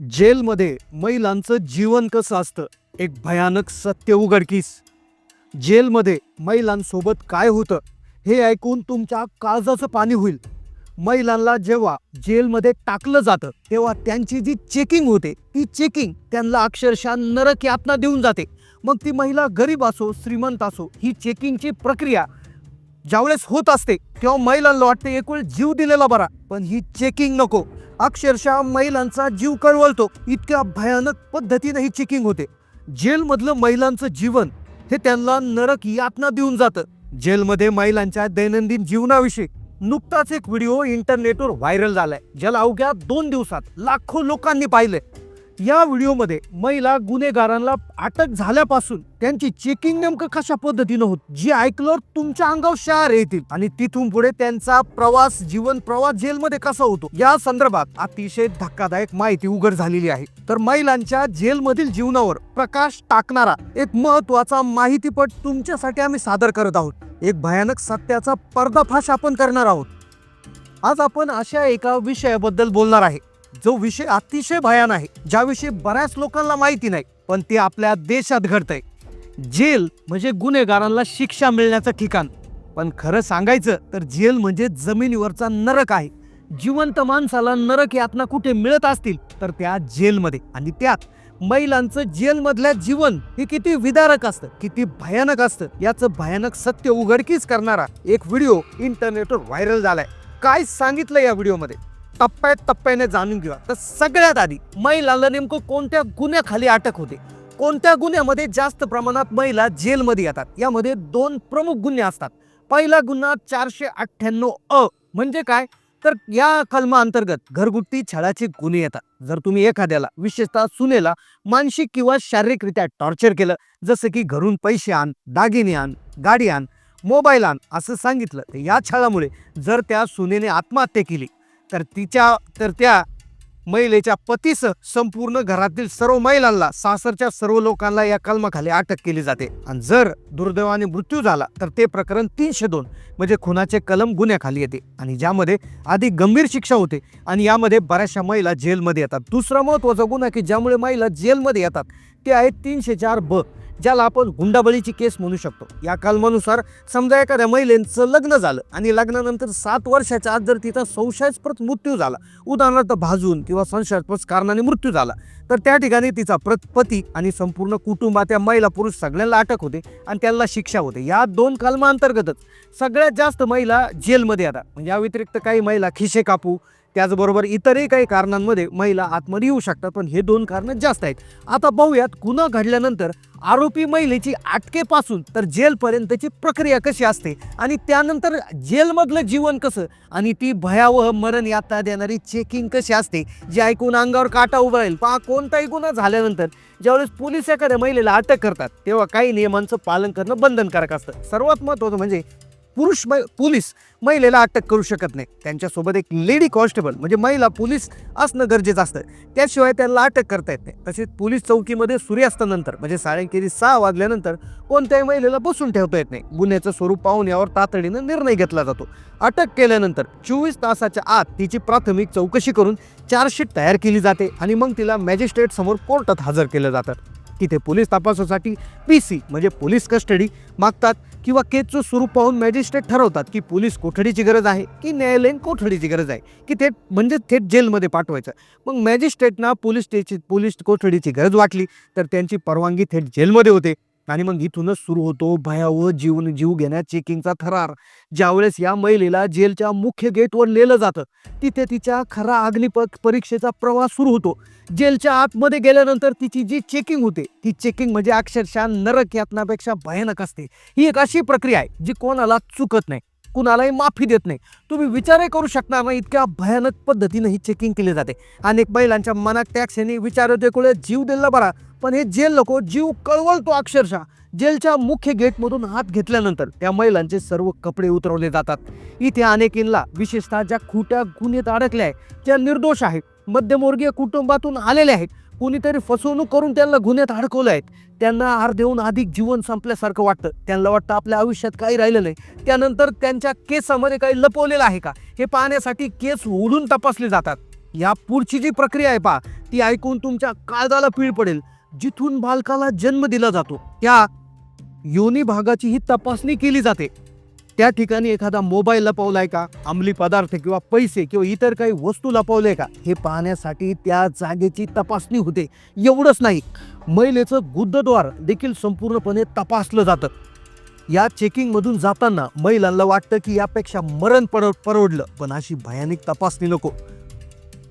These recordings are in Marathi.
जेलमध्ये महिलांचं जीवन कसं असतं? एक भयानक सत्य उघडकीस. जेलमध्ये महिलांसोबत काय होतं? हे ऐकून तुमच्या काळजाचं पाणी होईल. महिलांना जेव्हा जेलमध्ये टाकलं जातं तेव्हा त्यांची जी चेकिंग होते ती चेकिंग त्यांना अक्षरशः नरक यातना देऊन जाते. मग ती महिला गरीब असो श्रीमंत असो ही चेकिंगची प्रक्रिया ज्यावेळेस होत असते तेव्हा महिलांना वाटते एकूण जीव दिलेला बरा. पण ही चेकिंग नको. अक्षरशः महिलांचा जीव कळवळतो इतक्या भयानक पद्धतीने ही चेकिंग होते. जेलमधलं महिलांचं जीवन हे त्यांना नरक यातना देऊन जातं. जेलमध्ये महिलांच्या दैनंदिन जीवनाविषयी नुकताच एक व्हिडिओ इंटरनेटवर व्हायरल झालाय. ज्याला अवघ्या दोन दिवसात लाखो लोकांनी पाहिले या व्हिडिओमध्ये महिला गुन्हेगारांना अटक झाल्यापासून त्यांची चेकिंग नेमकं कशा पद्धतीनं होत? जी ऐकल्यावर तुमच्या अंगावर शहर येतील. आणि तिथून पुढे त्यांचा प्रवास जीवन प्रवास जेलमध्ये कसा होतो? या संदर्भात अतिशय धक्कादायक माहिती उघड झालेली आहे. तर महिलांच्या जेलमधील जीवनावर प्रकाश टाकणारा एक महत्त्वाचा माहितीपट तुमच्यासाठी आम्ही सादर करत आहोत. एक भयानक सत्याचा पर्दाफाश आपण करणार आहोत. आज आपण अशा एका विषयाबद्दल बोलणार आहे. जो विषय अतिशय भयान आहे ज्याविषयी बऱ्याच लोकांना माहिती नाही पण ते आपल्या देशात घडतंय. जेल म्हणजे गुन्हेगारांना शिक्षा मिळण्याचं ठिकाण. पण खरं सांगायचं तर जेल म्हणजे जमिनीवरचा नरक आहे. जिवंत माणसाला नरक यातना कुठे मिळत असतील तर त्या जेलमध्ये. आणि त्यात महिलांचं जेलमधल्या जीवन हे किती विदारक असतं किती भयानक असतं याचं भयानक सत्य उघडकीस करणारा एक व्हिडिओ इंटरनेटवर व्हायरल झालाय. काय सांगितलं या व्हिडिओमध्ये? टप्प्याटप्प्याने जाणून घेऊया. तर सगळ्यात आधी महिलाला नेमकं कोणत्या गुन्ह्याखाली अटक होते? कोणत्या गुन्ह्यामध्ये जास्त प्रमाणात महिला जेलमध्ये येतात? यामध्ये दोन प्रमुख गुन्हे असतात. पहिला गुन्हा चारशे अठ्ठ्याण्णव अ म्हणजे काय? तर या कलमा अंतर्गत घरगुती छळाचे गुन्हे येतात. जर तुम्ही एखाद्याला विशेषतः सुनेला मानसिक किंवा शारीरिकरित्या टॉर्चर केलं जसं की घरून पैसे आण दागिने आण गाडी आण मोबाईल आण असं सांगितलं तर या छळामुळे जर त्या सुनेने आत्महत्या केली तर तिच्या तर त्या महिलेच्या पतीसह संपूर्ण घरातील सर्व महिलांना सासरच्या सर्व लोकांना या कलमाखाली अटक केली जाते. आणि जर दुर्दैवाने मृत्यू झाला तर ते प्रकरण तीनशे दोन म्हणजे खुनाचे कलम गुन्ह्याखाली येते. आणि ज्यामध्ये आधी गंभीर शिक्षा होते आणि यामध्ये बऱ्याचशा महिला जेलमध्ये येतात. दुसरा महत्त्वाचा गुन्हा की ज्यामुळे महिला जेलमध्ये येतात. ते आहे तीनशे चार ब. ज्याला आपण हुंडाबळीची केस म्हणू शकतो. या कलमानुसार समजा एखाद्या महिलेचं लग्न झालं आणि लग्नानंतर सात वर्षाच्या आत जर तिचा संशयास्पद मृत्यू झाला उदाहरणार्थ भाजून किंवा संशयास्पद कारणाने मृत्यू झाला तर त्या ठिकाणी तिचा प्रत पती आणि संपूर्ण कुटुंबात त्या महिला पुरुष सगळ्यांना अटक होते आणि त्यांना शिक्षा होते. या दोन कलमांतर्गतच सगळ्यात जास्त महिला जेलमध्ये येतात म्हणजे या व्यतिरिक्त काही महिला खिशे कापू त्याचबरोबर इतरही काही कारणांमध्ये महिला आतमध्ये येऊ शकतात पण हे दोन कारणं जास्त आहेत. आता पाहूयात गुन्हा घडल्यानंतर आरोपी महिलेची अटकेपासून तर जेलपर्यंतची प्रक्रिया कशी असते आणि त्यानंतर जेलमधलं जीवन कसं आणि ती भयावह मरण यातना देणारी चेकिंग कशी असते जे ऐकून अंगावर काटा उभा राहील. पहा कोणताही गुन्हा झाल्यानंतर ज्यावेळेस पोलीस एखाद्या महिलेला अटक करतात तेव्हा काही नियमांचं पालन करणं बंधनकारक असतं. सर्वात महत्त्वाचं म्हणजे पुरुष मै पोलीस महिलेला अटक करू शकत नाही त्यांच्यासोबत एक लेडी कॉन्स्टेबल म्हणजे महिला पोलीस असणं गरजेचं असतं. त्याशिवाय त्यांना अटक करता येत नाही. तसेच पोलीस चौकीमध्ये सूर्यास्तानंतर म्हणजे सायंकाळी सहा वाजल्यानंतर कोणत्याही महिलेला बसून ठेवता येत नाही. गुन्ह्याचं स्वरूप पाहून यावर तातडीनं निर्णय घेतला जातो. अटक केल्यानंतर चोवीस तासाच्या आत तिची प्राथमिक चौकशी करून चार्जशीट तयार केली जाते आणि मग तिला मॅजिस्ट्रेट समोर कोर्टात हजर केलं जातं. तिथे पोलीस तपासासाठी पी सी म्हणजे पोलीस कस्टडी मागतात. किंवा केसचं स्वरूप पाहून मॅजिस्ट्रेट ठरवतात की पोलीस कोठडीची गरज आहे की न्यायालयीन कोठडीची गरज आहे की थेट म्हणजे थेट जेलमध्ये पाठवायचं. मग मॅजिस्ट्रेटना पोलीस स्टेशन पोलीस कोठडीची गरज वाटली तर त्यांची परवानगी थेट जेलमध्ये होते. आणि मग इथूनच सुरू होतो भयावह जीवन जीव घेण्या चेकिंगचा थरार ज्यावेळेस या महिलेला जेलच्या मुख्य गेटवर नेलं जातं तिथे तिच्या खरा अग्निप परीक्षेचा प्रवास सुरू होतो. जेलच्या आतमध्ये गेल्यानंतर तिची जी चेकिंग होते ती चेकिंग म्हणजे अक्षरशः नरक यातनापेक्षा भयानक असते. ही एक अशी प्रक्रिया आहे जी कोणाला चुकत नाही. कुणालाही माफी देत नाही. तुम्ही विचारही करू शकणार नाही इतक्या भयानक पद्धतीने ही चेकिंग केली जाते. अनेक महिलांच्या मनात टॅक्स यांनी विचार कुळे जीव दिला बरा. पण हे जेल नको जीव कळवळतो अक्षरशः. जेलच्या मुख्य गेटमधून हात घेतल्यानंतर त्या महिलांचे सर्व कपडे उतरवले जातात. इथे अनेकींना विशेषतः ज्या खोट्या गुन्ह्यात अडकल्या आहेत ज्या निर्दोष आहेत मध्यमवर्गीय कुटुंबातून आलेल्या आहेत कुणीतरी फसवणूक करून त्यांना गुन्ह्यात अडकवलं आहेत. त्यांना आर देऊन अधिक जीवन संपल्यासारखं वाटतं. त्यांना वाटतं आपल्या आयुष्यात काही राहिलं नाही. त्यानंतर त्यांच्या केसामध्ये काही लपवलेलं आहे का? हे पाहण्यासाठी केस ओढून तपासले जातात. या पुढची जी प्रक्रिया आहे पा ती ऐकून तुमच्या काळजाला पीळ पडेल. जिथून बालकाला जन्म दिला जातो त्या योनी भागाची ही तपासणी केली जाते. त्या ठिकाणी एखादा मोबाईल लपवलाय का? अंमली पदार्थ किंवा पैसे किंवा इतर काही वस्तू लपवले का? हे पाहण्यासाठी त्या जागेची तपासणी होते. एवढंच नाही. महिलेचं गुद्धद्वार देखील संपूर्णपणे तपासलं जातं. या चेकिंगमधून जाताना महिलांना वाटतं की यापेक्षा मरण पड परवडलं. पण अशी भयानक तपासणी नको.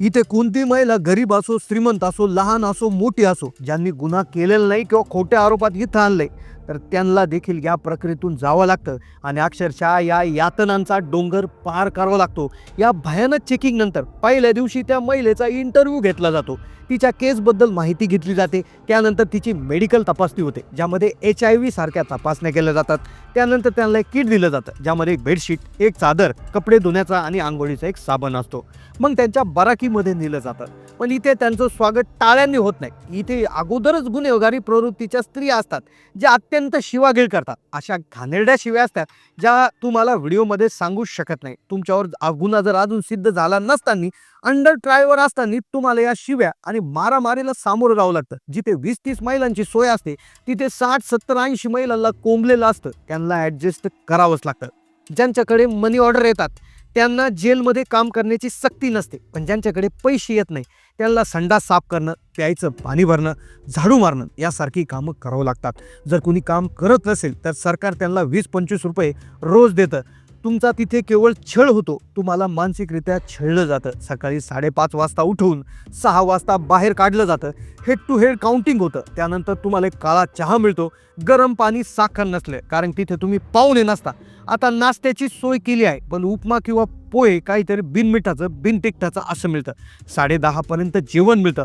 इथे कोणती महिला गरीब असो श्रीमंत असो लहान असो मोठी असो ज्यांनी गुन्हा केलेला नाही किंवा खोट्या आरोपात इथं आणलंय. तर त्यांना देखील या प्रक्रियेतून जावं लागतं. आणि अक्षरशः या यातनांचा डोंगर पार करावा लागतो. या भयानक चेकिंग नंतर पहिल्या दिवशी त्या महिलेचा इंटरव्ह्यू घेतला जातो. तिच्या केसबद्दल माहिती घेतली जाते. त्यानंतर तिची मेडिकल तपासणी होते ज्यामध्ये एच आय व्ही सारख्या तपासण्या केल्या जातात. त्यानंतर त्यांना एक किट दिलं जातं ज्यामध्ये एक बेडशीट एक चादर कपडे धुण्याचा आणि आंघोळीचा एक साबण असतो. मग त्यांच्या बराकीमध्ये नेलं जातं. पण इथे त्यांचं स्वागत टाळ्यांनी होत नाही. इथे अगोदरच गुन्हेगारी प्रवृत्तीच्या स्त्रिया असतात ज्या अत्यंत शिवागिळ करतात. अशा घाणेरड्या शिव्या असतात ज्या तुम्हाला व्हिडिओमध्ये सांगू शकत नाही. तुमच्यावर गुन्हा जर अजून सिद्ध झाला नसताना अंडर ट्रायवर असताना तुम्हाला या शिव्या आणि मारामारीला सामोरं जावं लागतं. जिथे वीस तीस महिलांची सोय असते तिथे साठ सत्तर ऐंशी महिलांना कोंबलेलं असतं. त्यांना ॲडजस्ट करावंच लागतं. ज्यांच्याकडे मनी ऑर्डर येतात त्यांना जेलमध्ये काम करण्याची सक्ती नसते. पण ज्यांच्याकडे पैसे येत नाही त्यांना संडा साफ करणं प्यायचं पाणी भरणं झाडू मारणं यासारखी कामं करावं लागतात. जर कुणी काम करत नसेल तर सरकार त्यांना वीस पंचवीस रुपये रोज देतं. तुमचा तिथे केवळ छळ होतो तुम्हाला मानसिकरित्या छळलं जातं. सकाळी साडेपाच वाजता उठवून सहा वाजता बाहेर काढलं जातं. हेड टू हेड काउंटिंग होतं. त्यानंतर तुम्हाला एक काळा चहा मिळतो. गरम पाणी साखर नसलं कारण तिथे तुम्ही पाहुणे नसता. आता नाश्त्याची सोय केली आहे. पण उपमा किंवा पोहे काहीतरी बिनमिठाचं बिनतिकटाचं असं मिळतं. साडेदहापर्यंत जेवण मिळतं.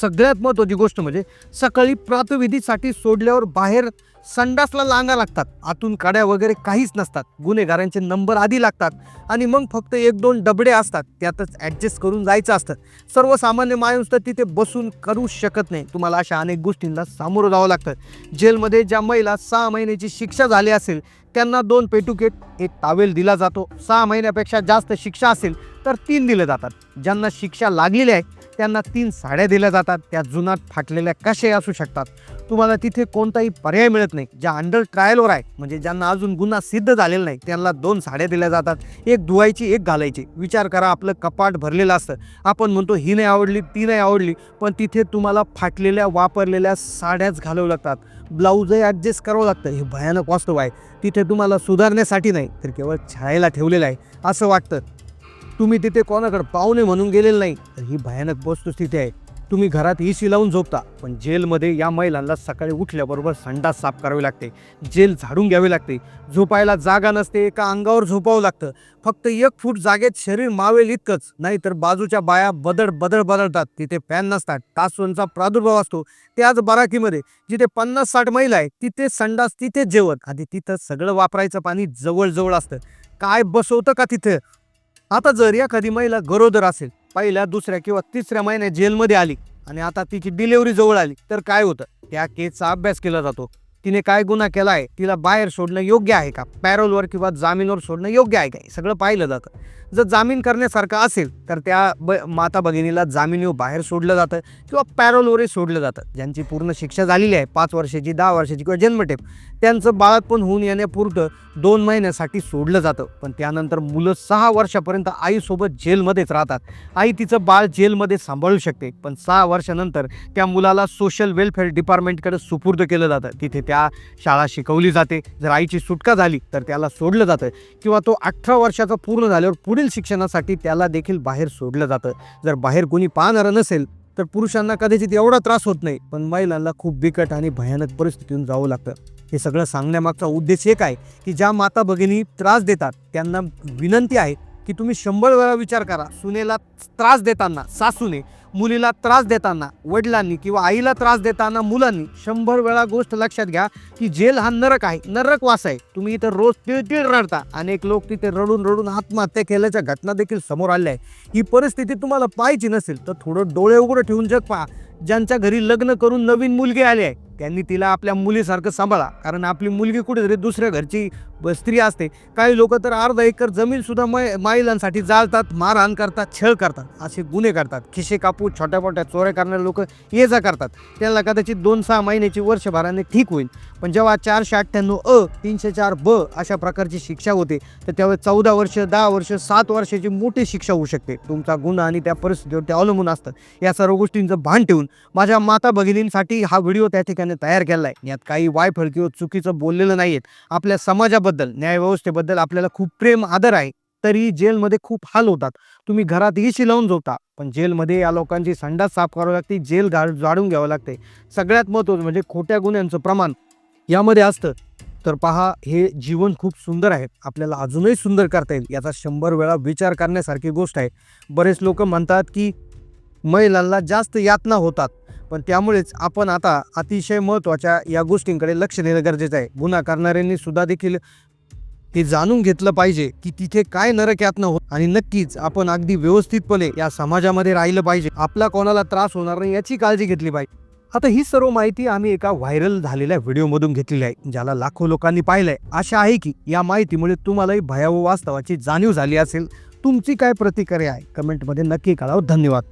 सगळ्यात महत्त्वाची गोष्ट म्हणजे सकाळी प्रातविधीसाठी सोडल्यावर बाहेर संडासला लांगा लागतात. आतून काड्या वगैरे काहीच नसतात. गुन्हेगारांचे नंबर आधी लागतात आणि मग फक्त एक दोन डबडे असतात. त्यातच ॲडजस्ट करून जायचं असतं. सर्वसामान्य माणूस तर तिथे बसून करू शकत नाही. तुम्हाला अशा अनेक गोष्टींना सामोरं जावं लागतं. जेलमध्ये ज्या महिला सहा महिन्याची शिक्षा झाली असेल त्यांना दोन पेटुकेट एक तावेल दिला जातो. सहा महिन्यापेक्षा जास्त शिक्षा असेल तर तीन दिले जातात. ज्यांना शिक्षा लागलेली आहे त्यांना तीन साड्या दिल्या जातात. त्या जुनाट फाटलेल्या कशाही असू शकतात. तुम्हाला तिथे कोणताही पर्याय मिळत नाही. ज्या अंडर ट्रायलवर आहे म्हणजे ज्यांना अजून गुन्हा सिद्ध झालेला नाही त्यांना दोन साड्या दिल्या जातात एक धुवायची एक घालायची. विचार करा आपलं कपाट भरलेलं असतं. आपण म्हणतो ही नाही आवडली ती नाही आवडली. पण तिथे तुम्हाला फाटलेल्या वापरलेल्या साड्याच घालावं लागतात. ब्लाऊजही ॲडजस्ट करावं लागतं. हे भयानक वास्तव आहे. तिथे तुम्हाला सुधारण्यासाठी नाही तर केवळ छायला ठेवलेलं आहे. असं वाटतं. तुम्ही तिथे कोणाकडे पाहुणे म्हणून गेलेलं नाही तर ही भयानक वस्तुस्थिती आहे. तुम्ही घरात ए सी लावून झोपता पण जेलमध्ये या महिलांना सकाळी उठल्याबरोबर संडास साफ करावी लागते जेल झाडून घ्यावी लागते झोपायला जागा नसते एका अंगावर झोपावं लागतं. फक्त एक फूट जागेत शरीर मावेल इतकंच नाहीतर बाजूच्या बाया बदड बदड बदलतात तिथे फॅन नसतात टासवनचा प्रादुर्भाव असतो. त्याच बराकीमध्ये जिथे पन्नास साठ महिला आहे तिथे संडास तिथेच जेवण. आणि तिथं सगळं वापरायचं पाणी जवळजवळ असतं. काय बसवतं का तिथं? आता जर एखादी महिला गरोदर असेल पहिल्या दुसऱ्या किंवा तिसऱ्या महिन्यात जेलमध्ये आली आणि आता तिची डिलेवरी जवळ आली तर काय होतं? त्या केसचा अभ्यास केला जातो. तिने काय गुन्हा केला आहे तिला बाहेर सोडणं योग्य आहे का? पॅरोलवर किंवा जामीनवर सोडणं योग्य आहे का? हे सगळं पाहिलं जातं. जर जामीन करण्यासारखं असेल तर त्या ब माता भगिनीला जामिनीवर बाहेर सोडलं जातं किंवा पॅरोलवरही सोडलं जातं. ज्यांची पूर्ण शिक्षा झालेली आहे पाच वर्षाची दहा वर्षाची किंवा जन्मठेप त्यांचं बाळातपण होऊन येण्यापुरतं दोन महिन्यासाठी सोडलं जातं. पण त्यानंतर मुलं सहा वर्षापर्यंत आईसोबत जेलमध्येच राहतात. आई तिचं बाळ जेलमध्ये सांभाळू शकते पण सहा वर्षानंतर त्या मुलाला सोशल वेलफेअर डिपार्टमेंटकडे सुपूर्द केलं जातं. तिथे त्या शाळा शिकवली जाते. जर आईची सुटका झाली तर त्याला सोडलं जातं. किंवा तो अठरा वर्षाचा पूर्ण झाल्यावर पुढील शिक्षणासाठी त्याला देखील बाहेर सोडलं जातं. जर बाहेर कोणी पाहणारं नसेल तर पुरुषांना कदाचित एवढा त्रास होत नाही पण महिलांना खूप बिकट आणि भयानक परिस्थितीतून जावं लागतं. हे सगळं सांगण्यामागचा उद्देश एक आहे की ज्या माता भगिनी त्रास देतात त्यांना विनंती आहे की तुम्ही शंभर वेळा विचार करा. सुनेला त्रास देताना सासूने मुलीला त्रास देताना वडिलांनी किंवा आईला त्रास देताना मुलांनी शंभर वेळा गोष्ट लक्षात घ्या की जेल हा नरक आहे. नरक वास आहे. तुम्ही इथं रोज तिळतिळ रडता. अनेक लोक तिथे रडून रडून आत्महत्या केल्याच्या घटना देखील समोर आल्या आहे ही परिस्थिती तुम्हाला पाहायची नसेल तर थोडं डोळे उघडं ठेवून जग पहा. ज्यांच्या घरी लग्न करून नवीन मुलगी आली आहे त्यांनी तिला आपल्या मुलीसारखं सांभाळा. कारण आपली मुलगी कुठेतरी दुसऱ्या घरची ब- स्त्री असते. काही लोक तर अर्धा एकर जमीनसुद्धा मै महिलांसाठी जाळतात मारहाण करतात छळ करतात. असे गुन्हे करतात. खिशे कापू छोट्या मोठ्या चोऱ्या करणारे लोक ये जा करतात. त्यांना कदाचित दोन सहा महिन्याची वर्षभराने ठीक होईल. पण जेव्हा चारशे अठ्ठ्याण्णव अ तीनशे चार ब अशा प्रकारची शिक्षा होते तर त्यावेळेस चौदा वर्ष दहा वर्ष सात वर्षाची मोठी शिक्षा होऊ शकते. तुमचा गुन्हा आणि त्या परिस्थितीवर ते अवलंबून असतं. या सर्व गोष्टींचं भान ठेवून माझ्या माता भगिनींसाठी हा व्हिडिओ त्या ठिकाणी तयार केला आहे यात काही वायफळ किंवा चुकीचं बोललेलं नाही आहेत आपल्या समाजाबद्दल न्यायव्यवस्थेबद्दल आपल्याला खूप प्रेम आदर आहे. तरी जेलमध्ये खूप हाल होतात. तुम्ही घरात एसी लावून झोपता. पण जेलमध्ये या लोकांची संडास साफ करावी लागते जेल गा जाळून घ्यावं लागते. सगळ्यात महत्त्वाचं म्हणजे खोट्या गुन्ह्यांचं प्रमाण. यामध्ये असतं. तर पहा हे जीवन खूप सुंदर आहे. आपल्याला अजूनही सुंदर करता येईल. याचा शंभर वेळा विचार करण्यासारखी गोष्ट आहे. बरेच लोक म्हणतात की महिलांना जास्त यातना होतात. पण त्यामुळेच आपण आता अतिशय महत्त्वाच्या या गोष्टींकडे लक्ष देणं गरजेचं आहे. गुन्हा करणाऱ्यांनी सुद्धा देखील हे जाणून घेतलं पाहिजे की तिथे काय नरक यातना होत आणि नक्कीच आपण अगदी व्यवस्थितपणे या समाजामध्ये राहिलं पाहिजे. आपला कोणाला त्रास होणार नाही याची काळजी घेतली पाहिजे. आता ही सर्व माहिती आम्ही एका व्हायरल झालेल्या व्हिडिओमधून घेतलेली आहे ज्याला लाखो लोकांनी पाहिलंय. आशा आहे की या माहितीमुळे तुम्हालाही भयावह वास्तवाची जाणीव झाली असेल. तुमची काय प्रतिक्रिया आहे? कमेंटमध्ये नक्की कळावं. धन्यवाद.